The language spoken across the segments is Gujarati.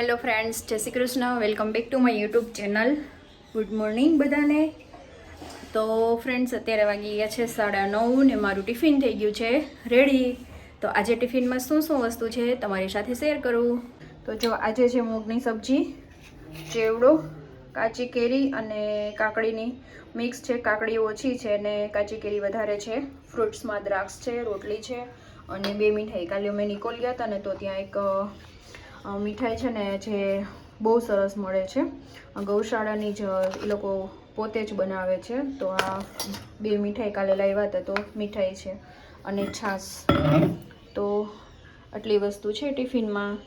હેલો ફ્રેન્ડ્સ જય Shri Krishna. Welcome back to my YouTube channel good morning બધાને. તો ફ્રેન્ડ્સ અત્યારે વાગી ગયા છે સાડા નવ ને મારું ટિફિન થઈ ગયું છે રેડી તો આજે ટિફિનમાં શું શું વસ્તુ છે તમારી સાથે શેર કરું. તો જો આજે છે મૂગની સબ્જી, ચેવડો, કાચી કેરી અને કાકડીની મિક્સ છે. કાકડી ઓછી છે ને કાચી કેરી વધારે છે. ફ્રૂટ્સમાં દ્રાક્ષ છે, રોટલી છે અને બે મીઠાઈ. કાલે અમે નીકળી ગયા હતા ને તો ત્યાં એક મીઠાઈ છે ને જે બહુ સરસ મળે છે. ગૌશાળાની જ એ લોકો પોતે જ બનાવે છે. તો આ બે મીઠાઈ કાલે લાવ્યા હતા તો મીઠાઈ છે અને છાશ. તો આટલી વસ્તુ છે ટિફિનમાં.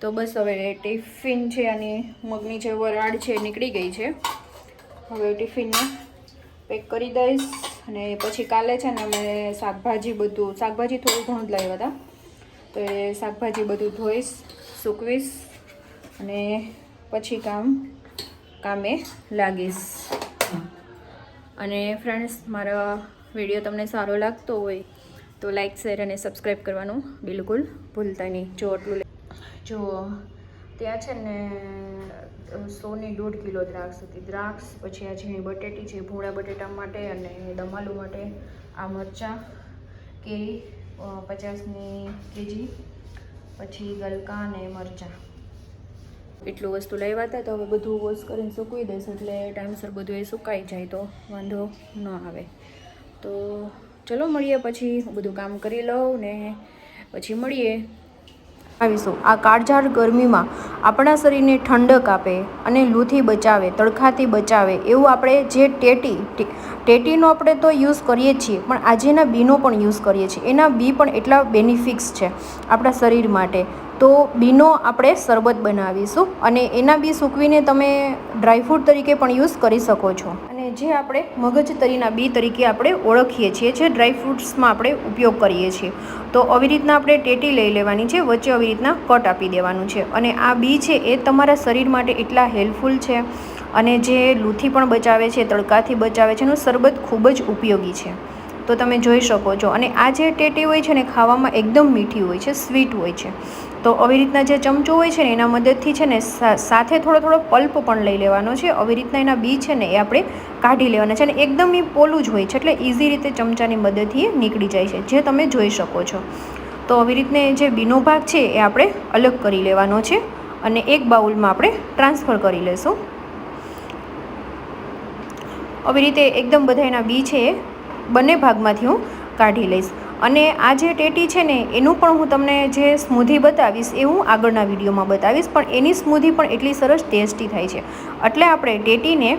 તો બસ હવે ટિફિન છે અને મગની જે વરાળ છે નીકળી ગઈ છે. હવે ટિફિનને પેક કરી દઈશ અને પછી કાલે છે ને અમે શાકભાજી બધું, શાકભાજી થોડું ઘણું જ લાવ્યા હતા. તો એ શાકભાજી બધું ધોઈશ, સૂકવીશ અને પછી કામ, કામે લાગીશ. અને ફ્રેન્ડ્સ મારા વીડિયો તમને સારો લાગતો હોય તો લાઈક શેર અને સબસ્ક્રાઈબ કરવાનું બિલકુલ ભૂલતા નહીં. જો આટલું જો, ત્યાં છે ને સોની દોઢ કિલો દ્રાક્ષ હતી. દ્રાક્ષ, પછી આ ઝીણી બટેટી છે ભૂણા બટેટા માટે અને દમાલુ માટે, આ મરચાં, કેરી પચાસની કેજી, પછી ગલકા અને મરચાં. એટલું વસ્તુ લેવા હતા તો હવે બધું વોશ કરીને સૂકવી દઈશ એટલે ટાઈમસર બધું એ સુકાઈ જાય તો વાંધો ન આવે. તો ચલો મળીએ પછી બધું કામ કરી લઉં ને પછી મળીએ. આવીશું આ કાળઝાળ ગરમીમાં આપણા શરીરને ઠંડક આપે અને લૂથી બચાવે તડખાથી બચાવે એવું આપણે જે ટેટી ટેટીનો આપણે તો યુઝ કરીએ છીએ, પણ આજે એના બીનો પણ યુઝ કરીએ છીએ. એના બી પણ એટલા બેનિફિટ્સ છે આપણા શરીર માટે. તો બીનો આપણે શરબત બનાવીશું અને એના બી સૂકવીને તમે ડ્રાયફ્રૂટ તરીકે પણ યુઝ કરી શકો છો. જે આપણે મગજ તરીના બી તરીકે આપણે ઓળખીએ છીએ, જે ડ્રાયફ્રૂટ્સમાં આપણે ઉપયોગ કરીએ છીએ. તો આવી રીતના આપણે ટેટી લઈ લેવાની છે, વચ્ચે આવી રીતના કટ આપી દેવાનું છે. અને આ બી છે એ તમારા શરીર માટે એટલા હેલ્પફુલ છે અને જે લૂથી પણ બચાવે છે, તડકાથી બચાવે છે એનું શરબત ખૂબ જ ઉપયોગી છે. તો તમે જોઈ શકો છો. અને આ જે ટેટી હોય છે ને, ખાવામાં એકદમ મીઠી હોય છે, સ્વીટ હોય છે. તો આવી રીતના જે ચમચો હોય છે ને, એના મદદથી છે ને સાથે થોડો થોડો પલ્પ પણ લઈ લેવાનો છે. આવી રીતના એના બી છે ને, એ આપણે કાઢી લેવાના છે. અને એકદમ એ પોલું જ હોય છે, એટલે ઇઝી રીતે ચમચાની મદદથી એ નીકળી જાય છે, જે તમે જોઈ શકો છો. તો આવી રીતને જે બીનો ભાગ છે, એ આપણે અલગ કરી લેવાનો છે. અને એક બાઉલમાં આપણે ટ્રાન્સફર કરી લેશું. આવી રીતે એકદમ બધા એના બી છે એ બંને ભાગમાંથી હું કાઢી લઈશ. અને આ જે ટેટી છે ને, એનું પણ હું તમને જે સ્મૂધી બતાવીશ, એ હું આગળના વિડીયોમાં બતાવીશ, પણ એની સ્મૂધી પણ એટલી સરસ ટેસ્ટી થાય છે. એટલે આપણે ટેટીને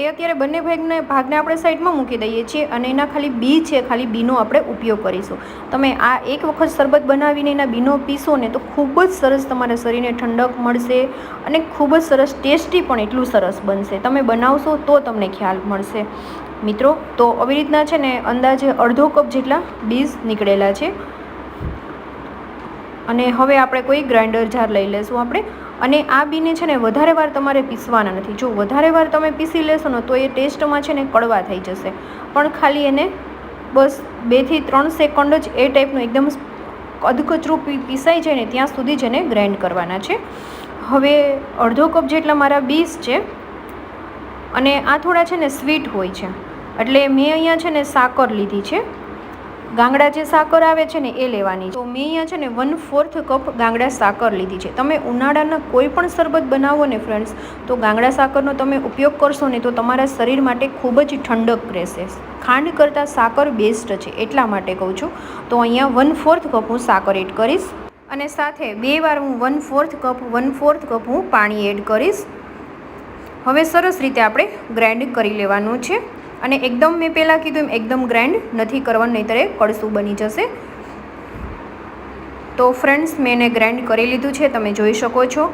એ અત્યારે બંને ભાગને ભાગને આપણે સાઈડમાં મૂકી દઈએ છીએ અને એના ખાલી બી છે, ખાલી બીનો આપણે ઉપયોગ કરીશું. તમે આ એક વખત શરબત બનાવીને એના બીનો પીશો ને, તો ખૂબ જ સરસ તમારા શરીરને ઠંડક મળશે અને ખૂબ જ સરસ ટેસ્ટી પણ એટલું સરસ બનશે. તમે બનાવશો તો તમને ખ્યાલ મળશે. મિત્રો, તો આવી રીતના છે ને અંદાજે અડધો કપ જેટલા બીજ નીકળેલા છે. અને હવે આપણે કોઈ ગ્રાઇન્ડર જાર લઈ લેશું આપણે. અને આ બીને છે ને વધારે વાર તમારે પીસવાના નથી. જો વધારે વાર તમે પીસી લેશો ને તો એ ટેસ્ટમાં છે ને કડવા થઈ જશે. પણ ખાલી એને બસ બેથી ત્રણ સેકન્ડ જ એ ટાઈપનું એકદમ અધકચરું પીસાઈ જાય ને ત્યાં સુધી જ એને ગ્રાઇન્ડ કરવાના છે. હવે અડધો કપ જેટલા મારા બીજ છે. અને આ થોડા છે ને સ્વીટ હોય છે. એટલે મેં અહીંયા છે ને સાકર લીધી છે. ગાંગડા જે સાકર આવે છે ને એ લેવાની તો મેં અહીંયા છે ને વન ફોર્થ કપ ગાંગડા સાકર લીધી છે. તમે ઉનાળાના કોઈ પણ શરબત બનાવો ને ફ્રેન્ડ્સ તો ગાંગડા સાકરનો તમે ઉપયોગ કરશો ને તો તમારા શરીર માટે ખૂબ જ ઠંડક રહેશે. ખાંડ કરતાં સાકર બેસ્ટ છે, એટલા માટે કહું છું. તો અહીંયા વન ફોર્થ કપ હું સાકર એડ કરીશ. અને સાથે બે વાર હું one fourth cup one fourth cup હું પાણી એડ કરીશ. હવે સરસ રીતે આપણે ગ્રાઇન્ડ કરી લેવાનું છે. અને એકદમ મેં પહેલાં કીધું એમ, એકદમ ગ્રાઇન્ડ નથી કરવાનું, નહીંતર એ કળસું બની જશે. તો ફ્રેન્ડ્સ મેં એને ગ્રાઇન્ડ કરી લીધું છે, તમે જોઈ શકો છો.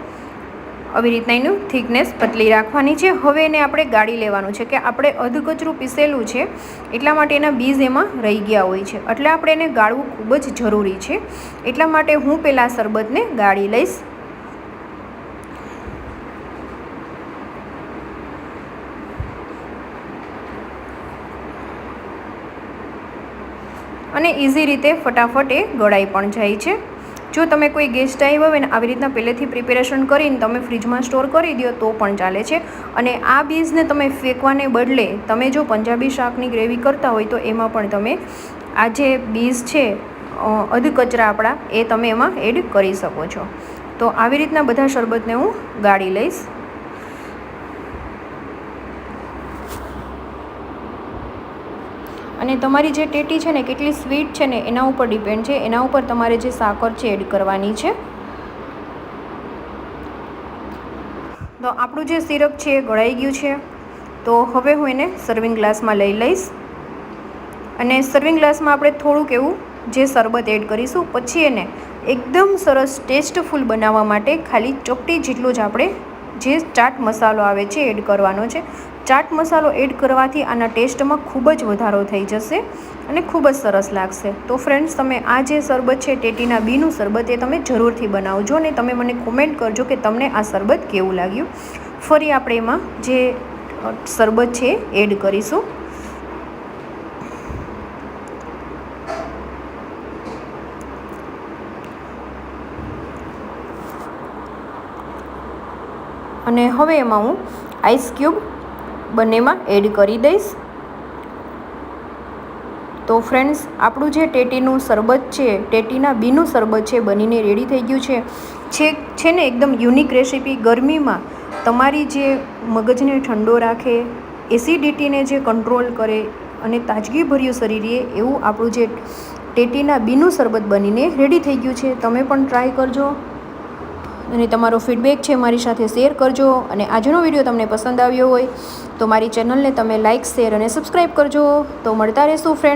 આવી રીતના એનું થિકનેસ પતલી રાખવાની છે. હવે એને આપણે ગાળી લેવાનું છે કે આપણે અધકચરું પીસેલું છે, એટલા માટે એના બીજ એમાં રહી ગયા હોય છે. એટલે આપણે એને ગાળવું ખૂબ જ જરૂરી છે. એટલા માટે હું પહેલાં શરબતને ગાળી લઈશ. અને ઇઝી રીતે ફટાફટ એ ગળાઈ પણ જાય છે. જો તમે કોઈ ગેસ્ટ આવ્યા હોય ને આવી રીતના પહેલેથી પ્રિપેરેશન કરીને તમે ફ્રીજમાં સ્ટોર કરી દો તો પણ ચાલે છે. અને આ બીજને તમે ફેંકવાને બદલે તમે જો પંજાબી શાકની ગ્રેવી કરતા હોય તો એમાં પણ તમે આ જે બીજ છે અધ કચરા આપણા એ તમે એમાં એડ કરી શકો છો. તો આવી રીતના બધા શરબતને હું ગાળી લઈશ. અને તમારી જે ટેટી છે ને, કેટલી સ્વીટ છે ને, એના ઉપર ડિપેન્ડ છે. એના ઉપર તમારે જે સાકર છે એડ કરવાની છે. તો આપણું જે સિરપ છે એ ગળાઈ ગયું છે. તો હવે હું એને સર્વિંગ ગ્લાસમાં લઈ લઈશ. અને સર્વિંગ ગ્લાસમાં આપણે થોડુંક એવું જે શરબત એડ કરીશું, પછી એને એકદમ સરસ ટેસ્ટફુલ બનાવવા માટે ખાલી ચોપટી જેટલું જ આપણે જે ચાટ મસાલો આવે છે, એડ કરવાનો છે. ચાટ મસાલો એડ કરવાથી આના ટેસ્ટમાં ખૂબ જ વધારો થઈ જશે અને ખૂબ જ સરસ લાગશે. તો ફ્રેન્ડ્સ તમે આ જે શરબત છે, ટેટીના બીનું શરબત, એ તમે જરૂરથી બનાવજો અને તમે મને કોમેન્ટ કરજો કે તમને આ શરબત કેવું લાગ્યું. ફરી આપણે એમાં જે શરબત છે, એડ કરીશું. અને હવે એમાં હું આઈસ ક્યુબ બંનેમાં એડ કરી દઈશ. તો ફ્રેન્ડ્સ આપણું જે ટેટીનું શરબત છે, ટેટીના બીનું શરબત છે, બનીને રેડી થઈ ગયું છે. છે છે ને એકદમ યુનિક રેસીપી ગરમીમાં તમારી જે મગજને ઠંડો રાખે એસિડિટીને જે કંટ્રોલ કરે અને તાજગીભર્યું શરીર એવું આપણું જે ટેટીના બીનું શરબત બનીને રેડી થઈ ગયું છે. તમે પણ ટ્રાય કરજો. અને તમારો ફીડબેક છે મારી સાથે શેર કરજો અને આજનો વીડિયો તમને પસંદ આવ્યો હોય તો મારી ચેનલને તમે લાઇક શેર અને સબસ્ક્રાઈબ કરજો. તો મળતા રહેશું ફ્રેન્ડ